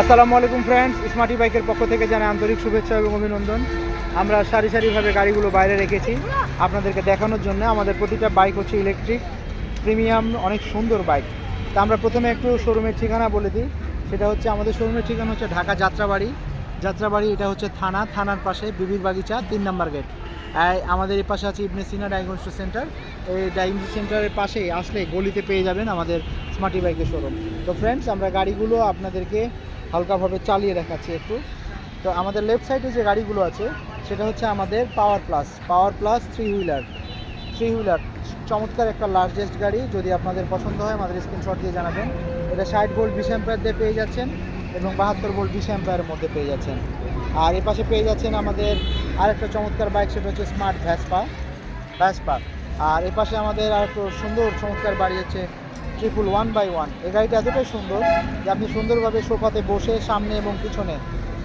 আসসালামু আলাইকুম friends smarty বাইকের পক্ষ থেকে জানাই আন্তরিক শুভেচ্ছা এবং অভিনন্দন। আমরা সারি সারিভাবে গাড়িগুলো বাইরে রেখেছি। আপনাদেরকে দেখানোর জন্য আমাদের প্রতিটা বাইক হচ্ছে ইলেকট্রিক প্রিমিয়াম অনেক সুন্দর বাইক তা আমরা প্রথমে একটু শোরুমের ঠিকানা বলে দিই। সেটা হচ্ছে আমাদের শোরুমের ঠিকানা হচ্ছে ঢাকা যাত্রাবাড়ি। যাত্রাবাড়ি এটা হচ্ছে থানা, থানার পাশে বিবির বাগিচা, তিন নম্বর গেট আমাদের এই পাশে আছে ইবনে সিনা ডায়াগনস্টিক সেন্টার এই ডায়াগনস্টিক সেন্টারের পাশেই আসলে গলিতে পেয়ে যাবেন আমাদের স্মার্টি বাইকের শোরুম তো ফ্রেন্ডস আমরা গাড়িগুলো আপনাদেরকে হালকাভাবে চালিয়ে দেখাচ্ছি একটু। তো আমাদের লেফট সাইডে যে গাড়িগুলো আছে, সেটা হচ্ছে আমাদের power plus power plus three wheeler three wheeler চমৎকার একটা লার্জেস্ট গাড়ি। যদি আপনাদের পছন্দ হয়, আমাদের স্ক্রিনশট দিয়ে জানাবেন। এটা ষাট ভোল্ট বিশ অ্যাম্পায়ার দিয়ে পেয়ে যাচ্ছেন এবং বাহাত্তর ভোল্ট বিশ অ্যাম্পায়ারের মধ্যে পেয়ে যাচ্ছেন। আর এ পাশে পেয়ে যাচ্ছেন আমাদের আরেকটা চমৎকার বাইক সেটা হচ্ছে স্মার্ট ভ্যাসপা ভ্যাসপা আর এ পাশে আমাদের আর সুন্দর, চমৎকার বাড়ি হচ্ছে ট্রিপল ওয়ান বাই ওয়ান এই গাড়িটা এতটাই সুন্দর যে আপনি সুন্দরভাবে সোফাতে বসে সামনে এবং পিছনে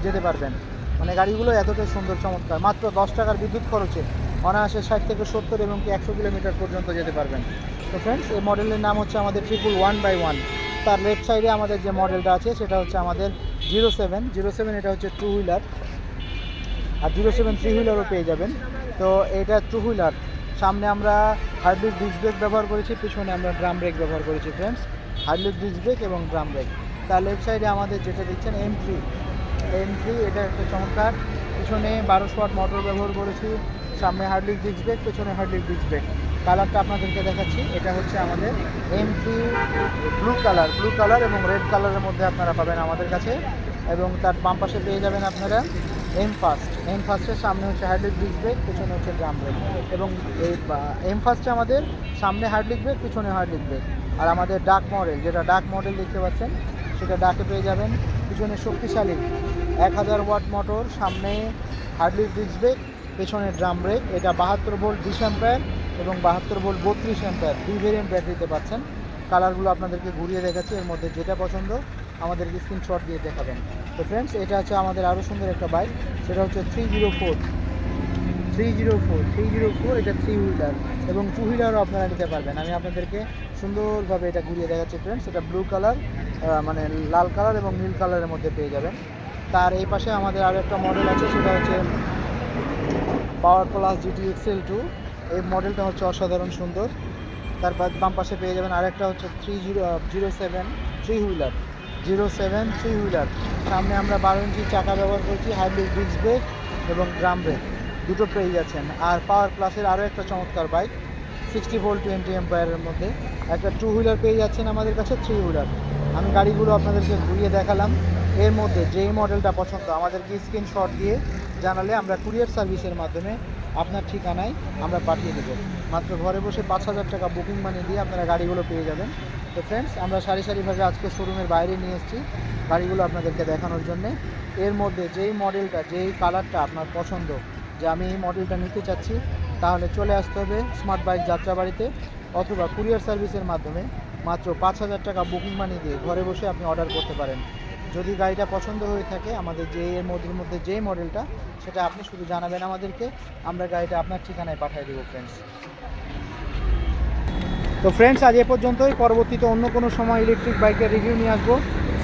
যেতে পারবেন। মানে গাড়িগুলো এতটাই সুন্দর, চমৎকার। মাত্র দশ টাকার বিদ্যুৎ খরচে অনায়াসে ষাট থেকে সত্তর এবং কি একশো কিলোমিটার পর্যন্ত যেতে পারবেন। তো ফ্রেন্ডস এই মডেলের নাম হচ্ছে আমাদের ট্রিপল ওয়ান বাই ওয়ান তার লেফট সাইডে আমাদের যে মডেলটা আছে, সেটা হচ্ছে আমাদের জিরো সেভেন জিরো সেভেন এটা হচ্ছে টু হুইলার আর জিরো সেভেন থ্রি হুইলারও পেয়ে যাবেন। তো এটা টু হুইলার সামনে আমরা হার্ডলিক ডিস্ক ব্রেক ব্যবহার করেছি, পিছনে আমরা ড্রাম ব্রেক ব্যবহার করেছি ফ্রেন্ডস হার্ডলিক ডিস্ক ব্রেক এবং ড্রাম ব্রেক। তার লেফট সাইডে আমাদের যেটা দেখছেন এম থ্রি এম থ্রি এটা একটা চমৎকার। পিছনে বারোশো ওয়াট মোটর ব্যবহার করেছি। সামনে হার্ডলিক ডিস্ক ব্রেক, পেছনে হার্ডলিক ডিস্ক ব্রেক। কালারটা আপনাদেরকে দেখাচ্ছি। এটা হচ্ছে আমাদের M three blue colour blue colour এবং রেড কালারের মধ্যে আপনারা পাবেন আমাদের কাছে। এবং তার বাম পাশে পেয়ে যাবেন আপনারা এম ফার্স্ট এম ফার্স্টের সামনে হচ্ছে হাইড্রিক ডিস্ক ব্রেক পেছনে হচ্ছে ড্রাম ব্রেক এবং এই এম ফার্স্টে আমাদের সামনে হাইড্রিক ব্রেক পিছনে হাইড্রিক ব্রেক আর আমাদের ডাক মডেল যেটা ডাক মডেল দেখতে পাচ্ছেন, সেটা ডাকে পেয়ে যাবেন। পিছনে শক্তিশালী এক হাজার ওয়াট মোটর সামনে হাইড্রিক ডিস্ক ব্রেক পেছনে ড্রাম ব্রেক এটা বাহাত্তর ভোল্ট বিশ অ্যাম্পায়ার এবং বাহাত্তর ভোল্ট বত্রিশ অ্যাম্পায়ার দুই ভেরিয়েন্ট ব্যাটারিতে পাচ্ছেন। কালারগুলো আপনাদেরকে ঘুরিয়ে দেখাচ্ছি, এর মধ্যে যেটা পছন্দ আমাদেরকে স্ক্রিনশট দিয়ে দেখাবেন। তো ফ্রেন্ডস এটা হচ্ছে আমাদের আরও সুন্দর একটা বাইক সেটা হচ্ছে three zero four three zero four three zero four এটা থ্রি হুইলার এবং টু হুইলারও আপনারা নিতে পারবেন। আমি আপনাদেরকে সুন্দরভাবে এটা ঘুরিয়ে দেখাচ্ছি ফ্রেন্ডস এটা ব্লু কালার মানে লাল কালার এবং নীল কালারের মধ্যে পেয়ে যাবেন। তার এই পাশে আমাদের আরও একটা মডেল আছে, সেটা হচ্ছে power plus GT Excel two এই মডেলটা হচ্ছে অসাধারণ সুন্দর। তারপর বাম পাশে পেয়ে যাবেন আরেকটা হচ্ছে three zero zero seven three wheeler zero seven three wheeler. সামনে আমরা বারো ইঞ্চি চাকা ব্যবহার করছি হাইব্রিড ডিস্ক ব্রেক এবং ড্রাম ব্রেক দুটো পেয়ে যাচ্ছেন। আর পাওয়ার প্লাসের আরও একটা চমৎকার বাইক সিক্সটি ভোল্ট টোয়েন্টি এম্পায়ারের মধ্যে। একটা টু হুইলার পেয়ে যাচ্ছেন আমাদের কাছে থ্রি হুইলার আমি গাড়িগুলো আপনাদেরকে ঘুরিয়ে দেখালাম। এর মধ্যে যেই মডেলটা পছন্দ, আমাদেরকে স্ক্রিনশট দিয়ে জানালে আমরা কুরিয়ার সার্ভিসের মাধ্যমে আপনার ঠিকানায় আমরা পাঠিয়ে দেবো। মাত্র ঘরে বসে পাঁচ হাজার টাকা বুকিং মানি দিয়ে আপনারা গাড়িগুলো পেয়ে যাবেন। তো ফ্রেন্ডস আমরা সারি সারিভাবে আজকে শোরুমের বাইরে নিয়ে এসেছি গাড়িগুলো আপনাদেরকে দেখানোর জন্যে। এর মধ্যে যেই মডেলটা যেই কালারটা আপনার পছন্দ, যে আমি এই মডেলটা নিতে চাচ্ছি, তাহলে চলে আসতে হবে স্মার্ট বাইক যাত্রাবাড়িতে অথবা কুরিয়ার সার্ভিসের মাধ্যমে। মাত্র পাঁচ হাজার টাকা বুকিং মানি দিয়ে ঘরে বসে আপনি অর্ডার করতে পারেন। যদি গাড়িটা পছন্দ হয়ে থাকে, আমাদের যে এর মধ্যে মধ্যে যে মডেলটা সেটা আপনি শুধু জানাবেন আমাদেরকে। আমরা গাড়িটা আপনার ঠিকানায় পাঠিয়ে দেবো ফ্রেন্ডস তো ফ্রেন্ডস আজ এ পর্যন্তই পরবর্তীতে অন্য কোনো সময় ইলেকট্রিক বাইকের রিভিউ নিয়ে আসব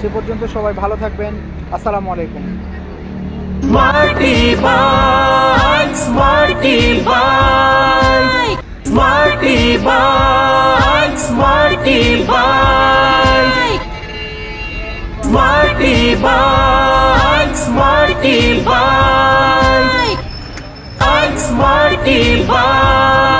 সে পর্যন্ত সবাই ভালো থাকবেন আসসালামু আলাইকুম Smarty Bike, Smarty Bike, Smarty Bike, Smarty Bike, Smarty Bike, Smarty Bike, Smarty Bike.